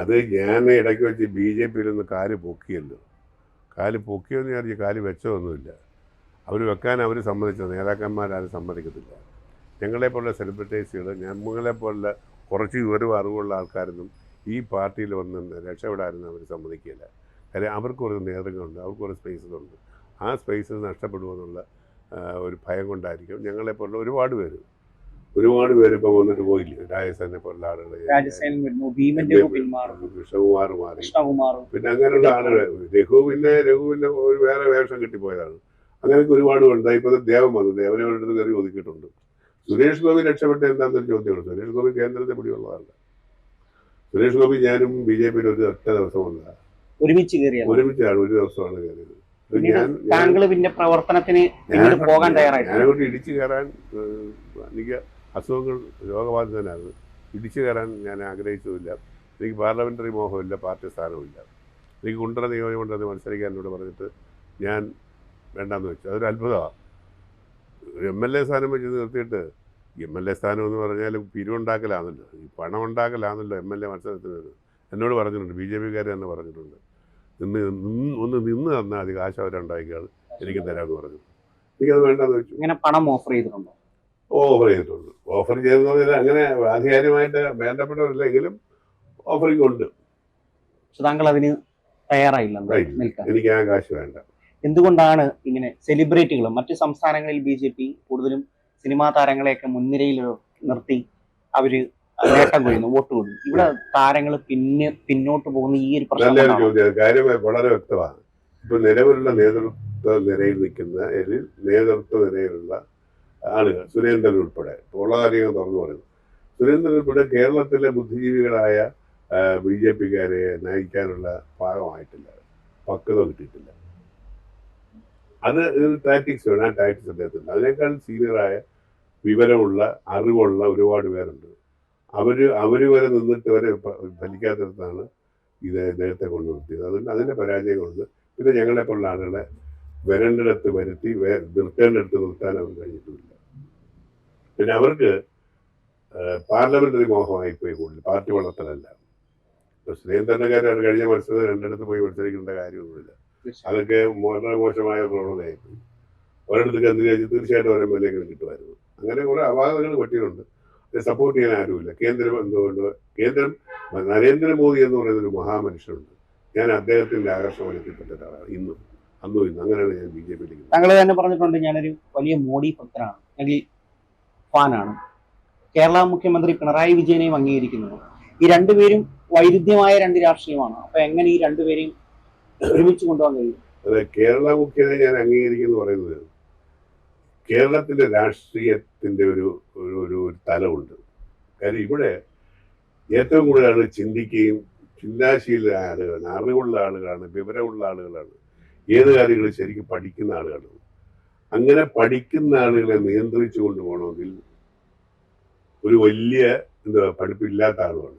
അത് ഞാൻ ഇടയ്ക്ക് വെച്ച് ബി ജെ പിയിൽ നിന്ന് കാൽ പൊക്കിയല്ലോ. കാൽ പൊക്കിയെന്ന് വിചാരിച്ച് കാൽ വെച്ചതൊന്നുമില്ല. അവർ വെക്കാൻ അവർ സമ്മതിച്ചത് നേതാക്കന്മാരാരും സമ്മതിക്കത്തില്ല. ഞങ്ങളെപ്പോലുള്ള സെലിബ്രിറ്റീസുകൾ ഞങ്ങളെപ്പോലുള്ള കുറച്ച് വിവരവും അറിവുള്ള ആൾക്കാരൊന്നും ഈ പാർട്ടിയിൽ വന്ന് രക്ഷപ്പെടാനൊന്നും അവർ സമ്മതിക്കില്ല. കാര്യം അവർക്ക് കുറച്ച് നേതൃത്വമുണ്ട് അവർക്ക് കുറച്ച് സ്പേസുകളുണ്ട് ആ സ്പേസ് നഷ്ടപ്പെടുമെന്നുള്ള ഒരു ഭയം കൊണ്ടായിരിക്കും ഞങ്ങളെപ്പോലുള്ള ഒരുപാട് പേര് ഒരുപാട് പേര് ഇപ്പൊ വന്നിട്ട് പോയില്ലേ? രാജസേനെ പോലുള്ള ആളുകൾ രാജസേനൻ വരുന്നു ഭീമന്റെ കൃഷ്ണകുമാർ മാറി. കൃഷ്ണകുമാറും പിന്നെ അങ്ങനെയുള്ള ആളുകൾ രഘു പിന്നെ രഘുവിന്റെ ഒരു വേറെ വേഷം കിട്ടിപ്പോയതാണ്. അങ്ങനെയൊക്കെ ഒരുപാട് ഉണ്ട്. ഇപ്പൊ ദേവൻ വന്നു. ദേവനെ അവരുടെ കയറി ഒതുക്കിയിട്ടുണ്ട്. സുരേഷ് ഗോപി രക്ഷപ്പെട്ട എന്താണെന്നൊരു ചോദ്യമാണ് സുരേഷ് ഗോപി കേന്ദ്രത്തെ പിടിയുള്ളതല്ല സുരേഷ് ഗോപി ഞാനും ബി ജെ പിയിൽ ഒരു ഒറ്റ ദിവസം വന്നതാണ് ഒരുമിച്ച് ഒരുമിച്ചാണ് ഒരു ദിവസമാണ് കയറിയത്. താങ്കൾ പിന്നെ പ്രവർത്തനത്തിന് പോകാൻ തയ്യാറായി ഞാനങ്ങോട്ട് ഇടിച്ചു കയറാൻ എനിക്ക് അസുഖങ്ങൾ രോഗബാധിതനായിരുന്നു. ഇടിച്ചു കയറാൻ ഞാൻ ആഗ്രഹിച്ചതുമില്ല. എനിക്ക് പാർലമെന്ററി മോഹമില്ല പാർട്ടി സ്ഥാനവുമില്ല. എനിക്ക് കുണ്ടറ നിയോജകമണ്ഡലത്തിൽ മത്സരിക്കാൻ എന്നോട് പറഞ്ഞിട്ട് ഞാൻ വേണ്ടാന്ന് വെച്ചു. അതൊരു അത്ഭുതമാണ്. എം എൽ എ സ്ഥാനം വെച്ച് നിർത്തിയിട്ട് എം എൽ എ സ്ഥാനം എന്ന് പറഞ്ഞാൽ പിരിവുണ്ടാക്കലാണല്ലോ. ഈ പണം ഉണ്ടാക്കലാണല്ലോ എം എൽ എ മത്സരത്തിന് എന്നോട് പറഞ്ഞിട്ടുണ്ട് ബി ജെ പിക്കാർ തന്നെ പറഞ്ഞിട്ടുണ്ട്. നിന്ന് നിന്ന് ഒന്ന് നിന്ന് തന്നാൽ മതി കാശ് അവരുണ്ടാക്കിയാൽ എനിക്ക് തരാമെന്ന് പറഞ്ഞു എനിക്കത് വേണ്ടെന്ന് വെച്ചു. ഇങ്ങനെ പണം ഓഫർ ചെയ്തിട്ടുണ്ടോ? ഓഫർ ചെയ്തിട്ടുണ്ട്. ഓഫർ പറഞ്ഞാൽ അങ്ങനെ ആധികാരികമായിട്ട് വേണ്ടപ്പെട്ടവരില്ലെങ്കിലും ഓഫറിംഗ് ഉണ്ട് പക്ഷെ താങ്കൾ അതിന് തയ്യാറായില്ല എനിക്ക് ആ കാശ് വേണ്ട. എന്തുകൊണ്ടാണ് ഇങ്ങനെ സെലിബ്രിറ്റികളും മറ്റു സംസ്ഥാനങ്ങളിൽ ബി ജെ പി കൂടുതലും സിനിമാ താരങ്ങളെയൊക്കെ മുൻനിരയിൽ നിർത്തി അവർ നേട്ടം കൊയ്യുന്നു വോട്ട് കൊടുക്കും ഇവിടെ താരങ്ങൾ പിന്നെ പിന്നോട്ട് പോകുന്ന ഈ ഒരു പ്രശ്നം കാര്യം വളരെ വ്യക്തമാണ്. ഇപ്പൊ നിലവിലുള്ള നേതൃത്വ നിരയിൽ നിൽക്കുന്ന നേതൃത്വ നിരയിലുള്ള ആളുകൾ സുരേന്ദ്രൻ ഉൾപ്പെടെ. ഉള്ളകാര്യം തുറന്നു പറയുന്നു. സുരേന്ദ്രൻ ഉൾപ്പെടെ കേരളത്തിലെ ബുദ്ധിജീവികളായ ബി ജെ പിക്കാരെ നയിക്കാനുള്ള ഭാഗമായിട്ടില്ല പക്വത കിട്ടിയിട്ടില്ല. അത് ടാക്ടിക്സ് വേണം. ആ ടാക്ടിക്സ് അദ്ദേഹത്തിന്റെ അതിനേക്കാൾ സീനിയറായ വിവരമുള്ള അറിവുള്ള ഒരുപാട് പേരുണ്ട്. അവർ അവർ വരെ നിന്നിട്ട് വരെ ഫലിക്കാത്തടത്താണ് ഇത് നേരത്തെ കൊണ്ടുവരുത്തിയത്. അതുകൊണ്ട് പരാജയം കൊണ്ട് പിന്നെ ഞങ്ങളെപ്പോലുള്ള ആളുകളെ വരേണ്ടിടത്ത് വരുത്തി നിർത്തേണ്ടിടത്ത് നിർത്താൻ അവർ കഴിഞ്ഞിട്ടുമില്ല പിന്നെ അവർക്ക് പാർലമെന്ററി മോഹമായി പോയി കൂടുതൽ. പാർട്ടി വളർത്തലല്ല. ഇപ്പൊ സുരേന്ദ്രനക്കാരാണ് കഴിഞ്ഞ മത്സരം രണ്ടിടത്ത് പോയി മത്സരിക്കേണ്ട കാര്യമൊന്നുമില്ല. അതൊക്കെ വളരെ മോശമായ പ്രവണതയായിപ്പോയി. ഒരിടത്ത് കേന്ദ്രീകരിച്ച് തീർച്ചയായിട്ടും ഓരോ എം എൽ എങ്കിലും കിട്ടുമായിരുന്നു. അങ്ങനെ കുറെ അപാകതകൾ പറ്റിയിട്ടുണ്ട്. സപ്പോർട്ട് ചെയ്യാൻ ആരുമില്ല. കേന്ദ്രം എന്തുകൊണ്ട് കേന്ദ്രം നരേന്ദ്രമോദി എന്ന് പറയുന്ന ഒരു മഹാമനുഷ്യനുണ്ട്. ഞാൻ അദ്ദേഹത്തിന്റെ ആകർഷണത്തിൽപ്പെട്ട ഒരാളാണ് ഇന്നും. അന്നും അങ്ങനെയാണ് ഞാൻ ബി ജെ പിയിലേക്ക് താങ്കൾ തന്നെ പറഞ്ഞിട്ടുണ്ട് ഞാനൊരു വലിയ മോഡി ഭക്തനാണ്. അല്ലെങ്കിൽ ഫാനാണ്. കേരള മുഖ്യമന്ത്രി പിണറായി വിജയനെയും അംഗീകരിക്കുന്നത്. ഈ രണ്ടുപേരും വൈരുദ്ധ്യമായ രണ്ട് രാഷ്ട്രീയമാണ്. അപ്പൊ എങ്ങനെ ഈ രണ്ടുപേരെയും ഒരുമിച്ച് കൊണ്ടുപോകാൻ കഴിയും? അതെ കേരള മുഖ്യമന്ത്രി ഞാൻ അംഗീകരിക്കുന്നു പറയുന്നത് കേരളത്തിന്റെ രാഷ്ട്രീയത്തിന്റെ ഒരു ഒരു ഒരു ഒരു തലമുണ്ട്. കാര്യം ഇവിടെ ഏറ്റവും കൂടുതൽ ആളുകൾ ചിന്തിക്കുകയും ചിന്താശീല ആളുകളാണ് അറിവുള്ള ആളുകളാണ് വിവരമുള്ള ആളുകളാണ്. ഏത് കാര്യങ്ങൾ ശരിക്കും പഠിക്കുന്ന ആളുകളാണ്. അങ്ങനെ പഠിക്കുന്ന ആളുകളെ നിയന്ത്രിച്ചു കൊണ്ടുപോകണമെങ്കിൽ ഒരു വലിയ എന്താ പഠിപ്പില്ലാത്ത ആളുമാണ്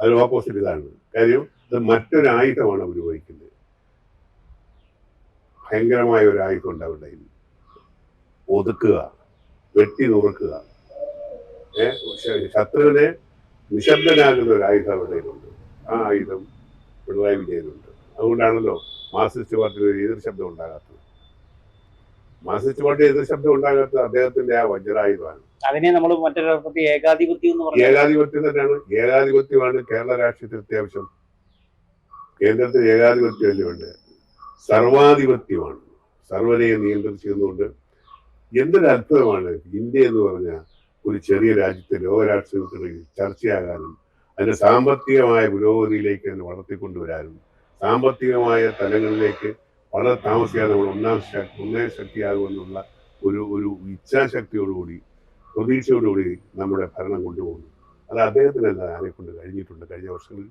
അതിന് ഓപ്പോസിറ്റ് ഇതാണ്. കാര്യം അത് മറ്റൊരു ആയുധമാണ് അവർ വഹിക്കുന്നത് ഭയങ്കരമായ ഒരു ആയുധം ഉണ്ട് അവരുടെ കയ്യിൽ. ഒതുക്കുക വെട്ടി നുറുക്കുക. ശത്രുവിനെ നിശബ്ദനാകുന്ന ഒരു ആയുധം അവരുടെ കയ്യിലുണ്ട്. ആ ആയുധം പിണറായി വിജയനുണ്ട്. അതുകൊണ്ടാണല്ലോ മാർസിസ്റ്റ് പാർട്ടിയിൽ ഒരു എതിർ ശബ്ദം ഉണ്ടാകാത്തത്. മാർസിസ്റ്റ് പാർട്ടി എതിർ ശബ്ദം ഉണ്ടാകാത്തത് അദ്ദേഹത്തിന്റെ ആ വജ്രായുധമാണ്. അതിനെ നമ്മൾ മറ്റൊരർത്ഥത്തിൽ ഏകാധിപത്യം എന്ന് പറഞ്ഞു ഏകാധിപത്യം തന്നെയാണ്. ഏകാധിപത്യമാണ് കേരള രാഷ്ട്രീയത്തിൽ അത്യാവശ്യം. കേന്ദ്രത്തിൽ ഏകാധിപത്യമല്ലേ ഉണ്ട് സർവാധിപത്യമാണ്. സർവനെയെ നിയന്ത്രിച്ചിരുന്നുകൊണ്ട് എന്തൊരു അത്ഭുതമാണ് ഇന്ത്യ എന്ന് പറഞ്ഞ ഒരു ചെറിയ രാജ്യത്തെ ലോകരാഷ്ട്രീയത്തിനിടയിൽ ചർച്ചയാകാനും അതിന്റെ സാമ്പത്തികമായ പുരോഗതിയിലേക്ക് തന്നെ വളർത്തിക്കൊണ്ടുവരാനും സാമ്പത്തികമായ തലങ്ങളിലേക്ക് വളരെ താമസിക്കാതെ നമ്മൾ ഒന്നാം ശക്തി ഒന്നേ ശക്തിയാകുമെന്നുള്ള ഒരു ഒരു ഇച്ഛാശക്തിയോടുകൂടി പ്രതീക്ഷയോടുകൂടി നമ്മുടെ ഭരണം കൊണ്ടുപോകുന്നു. അത് അദ്ദേഹത്തിനല്ല ആരെ കൊണ്ട് കഴിഞ്ഞിട്ടുണ്ട് കഴിഞ്ഞ വർഷങ്ങളിൽ.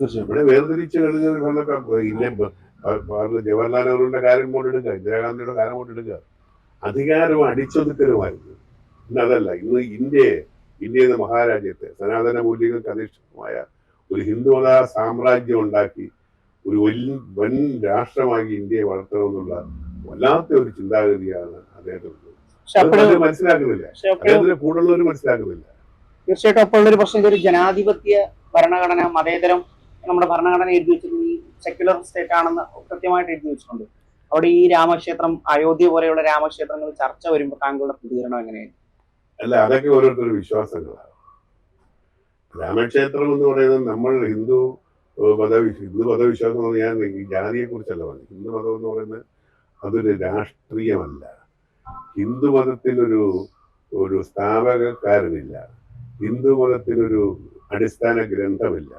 തീർച്ചയായും. ഇവിടെ വേർതിരിച്ച് കഴിഞ്ഞൊക്കെ ഇന്നെ ജവഹർലാൽ നെഹ്റുവിന്റെ കാര്യം കൊണ്ടെടുക്കുക ഇന്ദിരാഗാന്ധിയുടെ കാര്യം കൊണ്ടെടുക്കുക അധികാരം അടിച്ചൊതുക്കലുമായിരുന്നു. ഇന്ന് അതല്ല ഇന്ന് ഇന്ത്യയെ ഇന്ത്യ എന്ന മഹാരാജ്യത്തെ സനാതന മൂല്യങ്ങൾക്ക് അധിഷ്ഠിതമായ ഒരു ഹിന്ദുമത സാമ്രാജ്യം ഉണ്ടാക്കി ഒരു വൻ വൻ രാഷ്ട്രമാക്കി ഇന്ത്യയെ വളർത്തണമെന്നുള്ള വല്ലാത്ത ഒരു ചിന്താഗതിയാണ് അദ്ദേഹത്തിനുള്ളത് മനസ്സിലാക്കുന്നില്ല. അദ്ദേഹത്തിന് മനസ്സിലാക്കുന്നില്ല. തീർച്ചയായിട്ടും അപ്പോൾ ഉള്ളൊരു പ്രശ്നം ഇതൊരു ജനാധിപത്യ ഭരണഘടന മതേതരം നമ്മുടെ ഭരണഘടന എഴുതി വെച്ചിട്ടുണ്ട് ഈ സെക്യുലർ സ്റ്റേറ്റ് ആണെന്ന് കൃത്യമായിട്ട് എഴുതി വെച്ചിട്ടുണ്ട്. അവിടെ ഈ രാമക്ഷേത്രം അയോധ്യ പോലെയുള്ള രാമക്ഷേത്രങ്ങൾ ചർച്ച വരുമ്പോൾ താങ്കളുടെ പ്രതികരണം എങ്ങനെയായിരുന്നു അല്ല അതൊക്കെ ഓരോരുത്തരുടെ വിശ്വാസങ്ങളാണ്. രാമക്ഷേത്രം എന്ന് പറയുന്നത് നമ്മൾ ഹിന്ദു ഏഹ്, മത ഹിന്ദു മതവിശ്വാസം എന്ന് ഞാൻ ജാതിയെ കുറിച്ചല്ല പറഞ്ഞു ഹിന്ദു മതം എന്ന് പറയുന്നത് അതൊരു രാഷ്ട്രീയമല്ല. ഹിന്ദു മതത്തിനൊരു ഒരു സ്ഥാപകക്കാരനില്ല. ഹിന്ദു മതത്തിനൊരു അടിസ്ഥാന ഗ്രന്ഥമില്ല.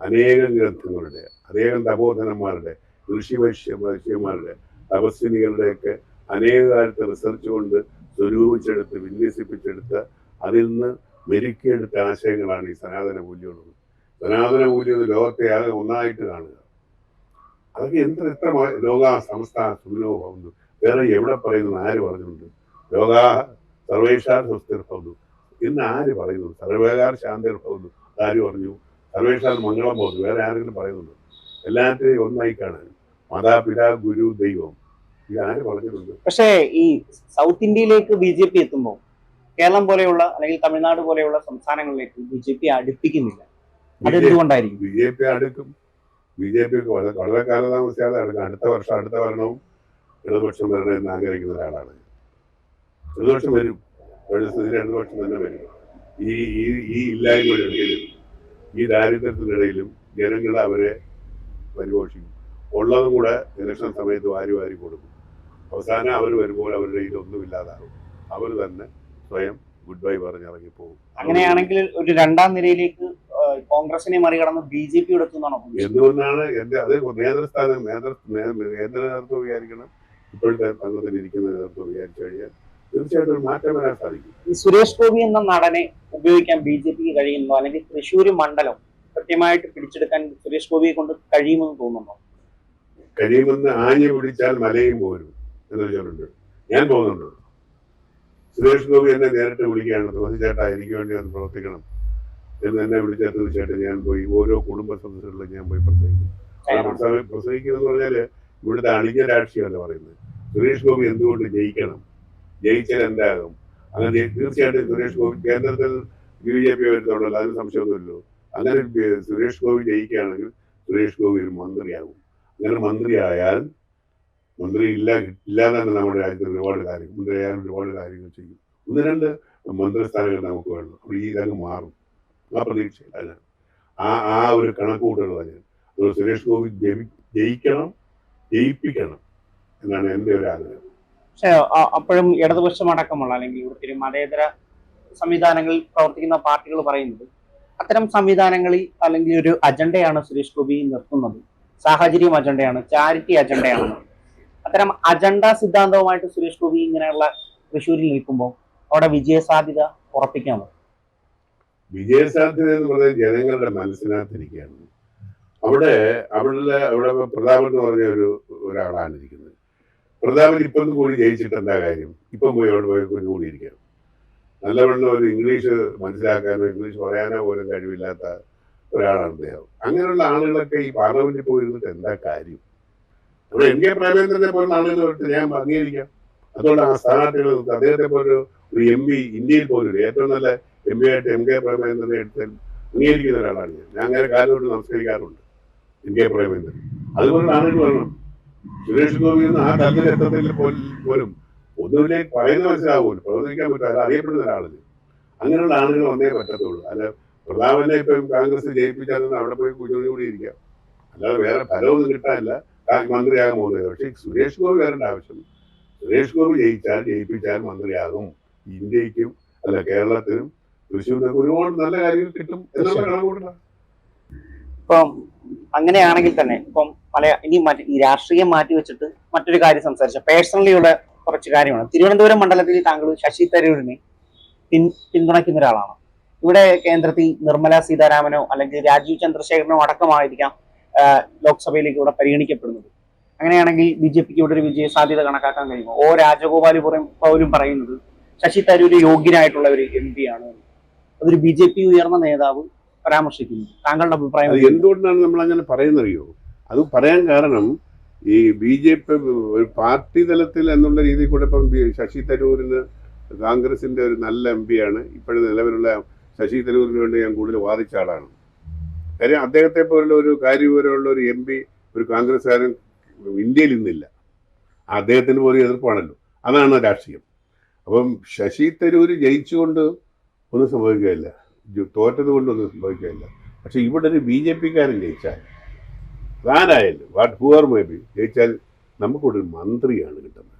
അനേകം ഗ്രന്ഥങ്ങളുടെ അനേകം തപോധനന്മാരുടെ ഋഷി വൈശ്യ വൈശ്യന്മാരുടെ തപസ്വിനികളുടെയൊക്കെ അനേക കാലത്ത് റിസർച്ച് കൊണ്ട് സ്വരൂപിച്ചെടുത്ത് വിന്യസിപ്പിച്ചെടുത്ത് അതിൽ നിന്ന് മെരുക്കിയെടുത്ത ആശയങ്ങളാണ് ഈ സനാതന മൂല്യമുള്ളത്. സനാതന മൂല്യം ലോകത്തെ ആകെ ഒന്നായിട്ട് കാണുക. അതൊക്കെ എന്ത് എത്ര ലോക സമസ്ത സുഖനോ വേറെ എവിടെ പറയുന്നു? ആര് പറഞ്ഞിട്ടുണ്ട്? ലോക സർവേഷാർ സ്വസ്ഥിർ ഇന്ന് ആര് പറയുന്നു? സർവേകാർ ശാന്തിർ ഭവന്നു ആര് പറഞ്ഞു? സർവേഷാർ മംഗളം പോകുന്നു വേറെ ആരെങ്കിലും പറയുന്നുണ്ടോ? എല്ലാത്തിനെയും ഒന്നായി കാണാൻ. മാതാപിതാ ഗുരു ദൈവം. ഇത് ആര് പറഞ്ഞിട്ടുണ്ട്? പക്ഷേ ഈ സൗത്ത് ഇന്ത്യയിലേക്ക് ബി ജെ പി എത്തുമ്പോൾ കേരളം പോലെയുള്ള അല്ലെങ്കിൽ തമിഴ്നാട് പോലെയുള്ള സംസ്ഥാനങ്ങളിലേക്ക് ബി ജെ പി അടുപ്പിക്കുന്നില്ല. അതെന്തുകൊണ്ടായിരിക്കും? ബി ജെ പി അടുക്കും. ബി ജെ പി വളരെ വളരെ കാലതാമസിയാതെ അടുക്കും. അടുത്ത വർഷം അടുത്ത ഭരണവും ഇടതുപക്ഷം വരണം എന്ന് ആഗ്രഹിക്കുന്ന ഒരാളാണ് ഇടതുപക്ഷം വരും. ഇടതുപക്ഷം തന്നെ വരും. ഈ ഈ ഈ ഇല്ലായ്മയുടെ ഇടയിലും ഈ ദാരിദ്ര്യത്തിനിടയിലും ജനങ്ങൾ അവരെ പരിപോഷിക്കും. ഉള്ളതും കൂടെ ഇലക്ഷൻ സമയത്ത് വാരി വാരി കൊടുക്കും. അവസാനം അവർ വരുമ്പോൾ അവരുടെ കയ്യിൽ ഒന്നുമില്ലാതാകും അവർ തന്നെ സ്വയം ഗുഡ് ബൈ പറഞ്ഞിറങ്ങിപ്പോകും അങ്ങനെയാണെങ്കിൽ ഒരു രണ്ടാം നിരയിലേക്ക് കോൺഗ്രസിനെ മറികടന്ന് ബി ജെ പി എടുത്തുന്നാണോ? എന്തുകൊണ്ടാണ് എന്റെ അത് നേതൃസ്ഥാനം നേതൃ കേന്ദ്ര നേതൃത്വം വിചാരിക്കണം. ഇപ്പോഴത്തെ സംഘത്തിൽ ഇരിക്കുന്ന നേതൃത്വം വിചാരിച്ചു കഴിഞ്ഞാൽ തീർച്ചയായിട്ടും മാറ്റം വരാൻ സാധിക്കും. ഈ സുരേഷ് ഗോപി എന്ന നടനെ ഉപയോഗിക്കാൻ ബി ജെ പിക്ക് കഴിയുന്നു? അല്ലെങ്കിൽ തൃശ്ശൂർ മണ്ഡലം കൃത്യമായിട്ട് പിടിച്ചെടുക്കാൻ സുരേഷ് ഗോപിയെ കൊണ്ട് കഴിയുമെന്ന് തോന്നുന്നു കഴിയുമെന്ന് ആഞ്ഞു പിടിച്ചാൽ മലയും പോരും എന്ന് ചോദിച്ചിട്ടുണ്ട് ഞാൻ പോകുന്നുണ്ട്. സുരേഷ് ഗോപി എന്നെ നേരിട്ട് വിളിക്കുകയാണ് തുളസി ചേട്ടാ എനിക്ക് വേണ്ടി ഒന്ന് പ്രവർത്തിക്കണം. എന്ന് എന്നെ വിളിച്ചാൽ തീർച്ചയായിട്ടും ഞാൻ പോയി ഓരോ കുടുംബ സദസ്സുകളിലും ഞാൻ പോയി പ്രസംഗിക്കും. പ്രസംഗിക്കുന്നത് പറഞ്ഞാൽ ഇവിടുത്തെ അളിഞ്ഞ രാഷ്ട്രീയമല്ല പറയുന്നത്. സുരേഷ് ഗോപി എന്തുകൊണ്ട് ജയിക്കണം? ജയിച്ചാൽ എന്താകും? അങ്ങനെ തീർച്ചയായിട്ടും സുരേഷ് ഗോപി കേന്ദ്രത്തിൽ ബി ജെ പി വരുന്നുണ്ടല്ലോ അതിന് സംശയമൊന്നുമില്ലല്ലോ. അങ്ങനെ സുരേഷ് ഗോപി ജയിക്കുകയാണെങ്കിൽ സുരേഷ് ഗോപി ഒരു മന്ത്രിയാകും. അങ്ങനെ മന്ത്രിയായാൽ മന്ത്രി ഇല്ല ഇല്ലാതെ തന്നെ നമ്മുടെ രാജ്യത്ത് ഒരുപാട് കാര്യം മന്ത്രിയായാൽ ഒരുപാട് കാര്യങ്ങൾ ചെയ്യും. ഒന്ന് രണ്ട് മന്ത്രിസ്ഥാനങ്ങൾ നമുക്ക് വേണം. അപ്പോൾ ഈ രംഗം മാറും. ആ പ്രതീക്ഷയില്ല ഞാൻ ആ ആ ഒരു കണക്കുകൂട്ടലാണ് ഞാൻ അതുകൊണ്ട് സുരേഷ് ഗോപി ജയി- ജയിക്കണം ജയിപ്പിക്കണം എന്നാണ് എന്റെ ഒരു ആഗ്രഹം. പക്ഷേ അപ്പോഴും ഇടതുപക്ഷം അടക്കമുള്ള അല്ലെങ്കിൽ ഇവിടുത്തെ മതേതര സംവിധാനങ്ങളിൽ പ്രവർത്തിക്കുന്ന പാർട്ടികൾ പറയുന്നത് അത്തരം സംവിധാനങ്ങളിൽ അല്ലെങ്കിൽ ഒരു അജണ്ടയാണ് സുരേഷ് ഗോപി നിർത്തുന്നത്. സാഹചര്യം അജണ്ടയാണ് ചാരിറ്റി അജണ്ടയാണ്. അത്തരം അജണ്ട സിദ്ധാന്തവുമായിട്ട് സുരേഷ് ഗോപി ഇങ്ങനെയുള്ള തൃശ്ശൂരിൽ നിൽക്കുമ്പോൾ അവിടെ വിജയ സാധ്യത ഉറപ്പിക്കാമോ? വിജയസാധ്യത എന്ന് പറയുന്നത് ജനങ്ങളുടെ മനസ്സിനകത്തിരിക്കുകയാണ്. അവിടെ അവിടെ അവിടെ പ്രതാപൻ എന്ന് പറഞ്ഞ ഒരു ഒരാളാണ് ഇരിക്കുന്നത്. പ്രതാപൻ ഇപ്പം കൂടി ജയിച്ചിട്ട് എന്താ കാര്യം? ഇപ്പം പോയി അവിടെ പോയി ഒന്ന് കൂടി ഇരിക്കണം നല്ലവണ്ണം ഒരു ഇംഗ്ലീഷ് മനസ്സിലാക്കാനോ ഇംഗ്ലീഷ് പറയാനോ പോലും കഴിവില്ലാത്ത ഒരാളാണ് അദ്ദേഹം. അങ്ങനെയുള്ള ആളുകളൊക്കെ ഈ പാർലമെന്റിൽ പോയിരുന്നിട്ട് എന്താ കാര്യം? അവിടെ എൻ കെ പ്രേമേന്ദ്രനെ പോലുള്ള ആളുകൾ ഞാൻ അംഗീകരിക്കാം. അതുകൊണ്ട് ആ സ്ഥാനാർത്ഥികൾ അദ്ദേഹത്തെ പോലൊരു ഒരു എം പി ഇന്ത്യയിൽ പോലും ഏറ്റവും നല്ല എം പി ആയിട്ട് എം കെ പ്രേമേന്ദ്രനെ എടുത്ത് അംഗീകരിക്കുന്ന ഒരാളാണ് ഞാൻ. ഞാൻ അങ്ങനെ കാലോട്ട് നമസ്കരിക്കാറുണ്ട് എം കെ പ്രേമേന്ദ്രൻ അതുപോലെ ആളുകൾ വരണം സുരേഷ് ഗോപി ആ തലത്തിലെത്തത്തിൽ പോലും ഒന്നുമില്ലേ? പറയുന്ന മനസ്സിലാവുമല്ലോ പ്രവർത്തിക്കാൻ പറ്റില്ല അറിയപ്പെടുന്ന ഒരാളിന് അങ്ങനെയുള്ള ആളുകൾ വന്നേ പറ്റത്തുള്ളൂ. അല്ല പ്രതാപനെ ഇപ്പം കോൺഗ്രസ് ജയിപ്പിച്ചാൽ അവിടെ പോയി കുഞ്ഞുകൂടി കൂടി ഇരിക്കാം. അല്ലാതെ വേറെ ഫലമൊന്നും കിട്ടാനില്ല. മന്ത്രിയാകാൻ പോകുന്നത് പക്ഷേ സുരേഷ് ഗോപി വരേണ്ട ആവശ്യം സുരേഷ് ഗോപി ജയിച്ചാൽ ജയിപ്പിച്ചാൽ മന്ത്രിയാകും. ഇന്ത്യക്കും അല്ല കേരളത്തിനും തൃശ്ശൂരിനൊക്കെ ഒരുപാട് നല്ല കാര്യങ്ങൾ കിട്ടും. എന്നുള്ള ഇപ്പം അങ്ങനെയാണെങ്കിൽ തന്നെ ഇപ്പം പല ഇനി മറ്റ് ഈ രാഷ്ട്രീയം മാറ്റി വെച്ചിട്ട് മറ്റൊരു കാര്യം സംസാരിച്ച. പേഴ്സണലി ഉള്ള കുറച്ച് കാര്യമാണ്. തിരുവനന്തപുരം മണ്ഡലത്തിൽ താങ്കൾ ശശി തരൂരിനെ പിൻ പിന്തുണയ്ക്കുന്ന ഒരാളാണ്. ഇവിടെ കേന്ദ്രത്തിൽ നിർമ്മല സീതാരാമനോ അല്ലെങ്കിൽ രാജീവ് ചന്ദ്രശേഖരനോ അടക്കമായിരിക്കാം ലോക്സഭയിലേക്ക് ഇവിടെ പരിഗണിക്കപ്പെടുന്നത്. അങ്ങനെയാണെങ്കിൽ ബി ജെ പിക്ക് ഇവിടെ ഒരു വിജയ സാധ്യത കണക്കാക്കാൻ കഴിയുമോ? ഓ രാജഗോപാൽ പുറം- പോലും പറയുന്നത് ശശി തരൂര് യോഗ്യനായിട്ടുള്ള ഒരു എം പി ആണ്. അതൊരു ബി ജെ പി ഉയർന്ന നേതാവ് പരാമർശിക്കുന്നു. താങ്കളുടെ അഭിപ്രായം എന്തുകൊണ്ടാണ് നമ്മൾ അങ്ങനെ പറയുന്നറിയോ? അത് പറയാൻ കാരണം ഈ ബി ജെ പി ഒരു പാർട്ടി തലത്തിൽ എന്നുള്ള രീതിയിൽ കൂടെ ഇപ്പം ശശി തരൂരിന് കോൺഗ്രസിന്റെ ഒരു നല്ല എം ആണ്. ഇപ്പോഴും നിലവിലുള്ള ശശി തരൂരിന് വേണ്ടി ഞാൻ കൂടുതൽ വാദിച്ച ആളാണ്. കാര്യം അദ്ദേഹത്തെ പോലുള്ള ഒരു കാര്യവിവരമുള്ള ഒരു എം പി ഒരു കോൺഗ്രസ്സുകാരൻ ഇന്ത്യയിൽ ഇന്നില്ല. അദ്ദേഹത്തിന് പോലും എതിർപ്പാണല്ലോ. അതാണ് രാഷ്ട്രീയം. അപ്പം ശശി തരൂർ ജയിച്ചുകൊണ്ട് ഒന്നും സംഭവിക്കുകയില്ല. തോറ്റത് കൊണ്ടൊന്നും സംഭവിക്കുകയില്ല. പക്ഷെ ഇവിടെ ഒരു ബി ജെ പിക്കാരൻ ജയിച്ചാൽ ആരായാലും വാട്ട് ഹുവർ മേ ബി ജയിച്ചാൽ നമുക്കിവിടെ ഒരു മന്ത്രിയാണ് കിട്ടുന്നത്.